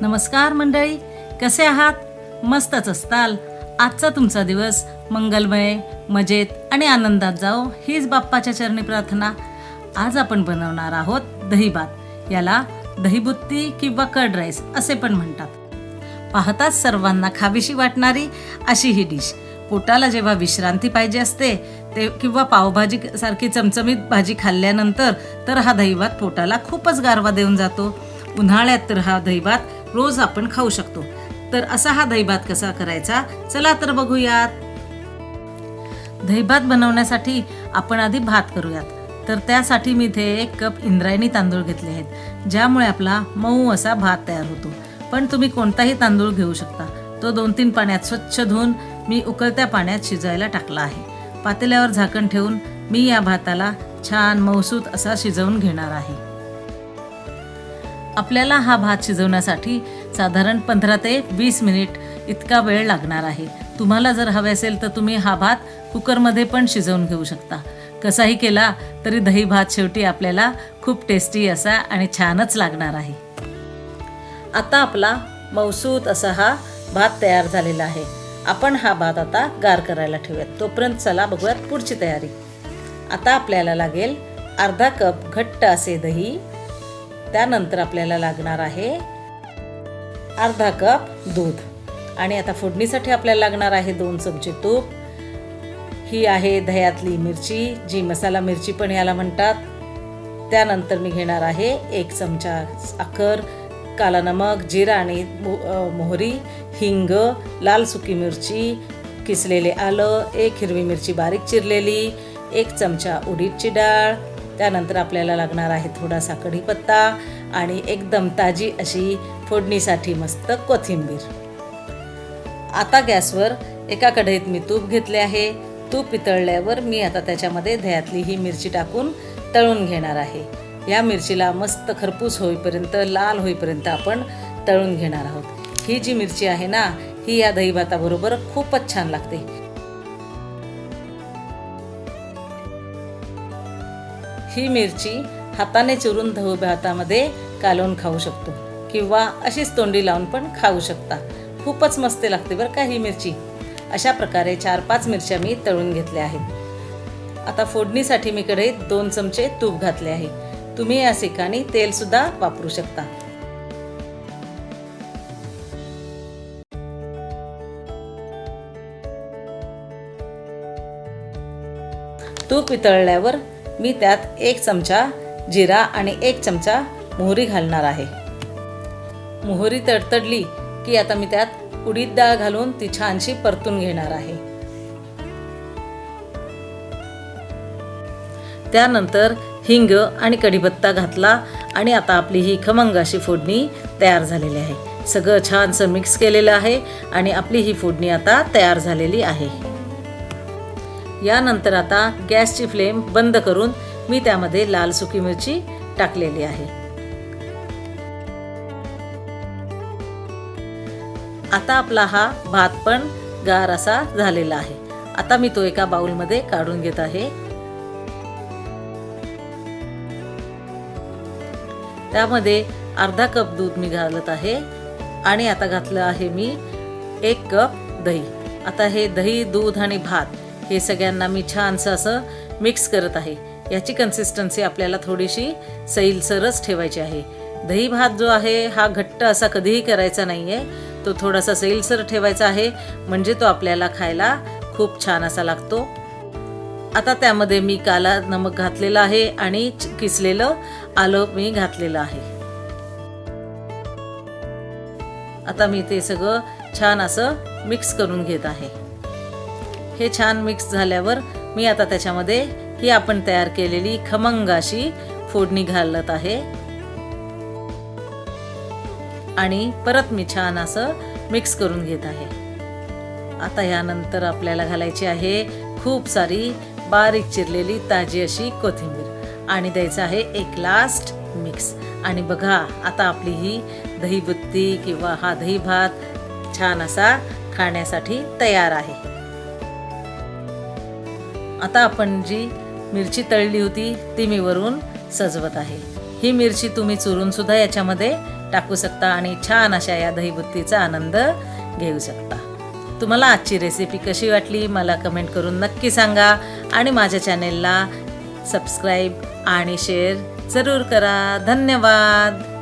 नमस्कार मंडळी कसे आहात? मस्तच असताल. आजचा तुमचा दिवस मंगलमय मजेत आणि आनंदात जाओ हीच बाप्पाच्या चरणी प्रार्थना. आज आपण बनवणार आहोत दहीभात याला दहीबुत्ती किंवा कर्ड राईस असे पण म्हणतात. पाहताच सर्वांना खावीशी वाटणारी अशी ही डिश पोटाला जेव्हा विश्रांती पाहिजे असते ते किंवा पावभाजी सारखी चमचमीत भाजी खाल्ल्यानंतर तर हा दहीभात पोटाला खूपच गारवा देऊन जातो. उन्हाळ्यात तर हा दहीभात रोज आपण खाऊ शकतो. तर असा हा दहीभात कसा करायचा? चला तर बघूयात. दहीभात बनवण्यासाठी आपण आधी भात करूयात. तर त्यासाठी मी इथे एक कप इंद्रायणी तांदूळ घेतले आहेत ज्यामुळे आपला मऊ असा भात तयार होतो. पण तुम्ही कोणताही तांदूळ घेऊ शकता. तो दोन तीन पाण्यात स्वच्छ धुवून मी उकळत्या पाण्यात शिजायला टाकला आहे. पातेल्यावर झाकण ठेवून मी या भाताला छान मऊसूत असा शिजवून घेणार आहे. आपल्याला हा भात शिजवण्यासाठी साधारण पंधरा ते वीस मिनिट इतका वेळ लागणार आहे. तुम्हाला जर हवे असेल तर तुम्ही हा भात कुकरमध्ये पण शिजवून घेऊ शकता. कसाही केला तरी दही भात शेवटी आपल्याला खूप टेस्टी असा आणि छानच लागणार आहे. आता आपला मौसूत असा हा भात तयार झालेला आहे. आपण हा भात आता गार करायला ठेवूयात. तोपर्यंत चला बघूयात पुढची तयारी. आता आपल्याला लागेल अर्धा कप घट्ट असे दही त्यानंतर आपल्याला लागणार आहे अर्धा कप दूध. आणि आता फोडणीसाठी आपल्याला लागणार आहे दोन चमचे तूप. ही आहे दह्यातली मिरची जी मसाला मिरची पण याला म्हणतात. त्यानंतर मी घेणार आहे एक चमचा साखर काला नमक जिरा आणि मो- मोहरी हिंग लाल सुकी मिरची किसलेले आलं एक हिरवी मिरची बारीक चिरलेली एक चमचा उडीदची डाळ त्यानंतर आपल्याला लागणार आहे थोडासा कढीपत्ता आणि एकदम ताजी अशी फोडणीसाठी मस्त कोथिंबीर. आता गॅसवर एका कढईत मी तूप घेतले आहे. तूप पितळल्यावर मी आता त्याच्यामध्ये दह्यातली ही मिरची टाकून तळून घेणार आहे. या मिरचीला मस्त खरपूस होईपर्यंत लाल होईपर्यंत आपण तळून घेणार आहोत. ही जी मिरची आहे ना ही या दहीभाताबरोबर खूपच छान लागते. ही मिरची हाताने चिरून दही भातामध्ये कालवून खाऊ शकतो. किंवा अशीच तोंडी लावून पण खाऊ शकता. खूपच मस्त लागते बरं का ही मिरची. अशा प्रकारे चार पाच मिरच्या मी तळून घेतल्या आहेत. आता फोडणीसाठी मी कढईत दोन चमचे तूप घातले आहे. तुम्ही या ठिकाणी तेलसुद्धा वापरू शकता. तूप वितळल्यावर मी त्यात एक चमचा जिरा आणि एक चमचा मोहरी घालणार आहे. मोहरी तडतडली की आता मी त्यात उडीद डाळ घालून ती छानशी परतून घेणार आहे. त्यानंतर हिंग आणि कढीपत्ता घातला आणि आता आपली ही खमंग अशी फोडणी तयार झालेली आहे. सगळं छानसं मिक्स केलेलं आहे आणि आपली ही फोडणी आता तयार झालेली आहे. यानंतर आता गॅसची फ्लेम बंद करून मी त्यामध्ये लाल सुकी मिरची टाकलेली आहे. आता आपला हा भात पण गार असा झालेला आहे. आता मी तो एका बाउलमध्ये काढून घेत आहे. त्यामध्ये अर्धा कप दूध मी घालत आहे आणि आता घातलं आहे मी एक कप दही. आता हे दही दूध आणि भात हे सगळ्यांना मी छानसं असं मिक्स करत आहे. याची कन्सिस्टन्सी आपल्याला थोडीशी सैलसरच ठेवायची आहे. दही भात जो आहे हा घट्ट असा कधीही करायचा नाही आहे तो थोडासा सैलसर ठेवायचा आहे म्हणजे तो आपल्याला खायला खूप छान असा लागतो. आता त्यामध्ये मी काला नमक घातलेलं आहे आणि किसलेलं आलं मी घातलेलं आहे. आता मी ते सगळं छान असं मिक्स करून घेत आहे. हे छान मिक्स झाल्यावर मी आता त्याच्यामध्ये ही आपण तयार केलेली खमंग अशी फोडणी घालत आहे. आणि परत मी छान असं मिक्स करून घेत आहे. आता ह्यानंतर आपल्याला घालायची आहे खूप सारी बारीक चिरलेली ताजी अशी कोथिंबीर. आणि द्यायचं आहे एक लास्ट मिक्स आणि बघा आता आपली ही दहीबुत्ती किंवा हा दही भात छान असा खाण्यासाठी तयार आहे. आता आपण जी मिरची तळली होती ती मी वरून सजवत आहे. ही मिरची तुम्ही चुरून सुद्धा याच्यामध्ये टाकू शकता आणि छान अशा या दहीबुत्तीचा आनंद घेऊ शकता. तुम्हाला आजची रेसिपी कशी वाटली मला कमेंट करून नक्की सांगा आणि माझ्या चॅनेलला सबस्क्राईब आणि शेअर जरूर करा. धन्यवाद!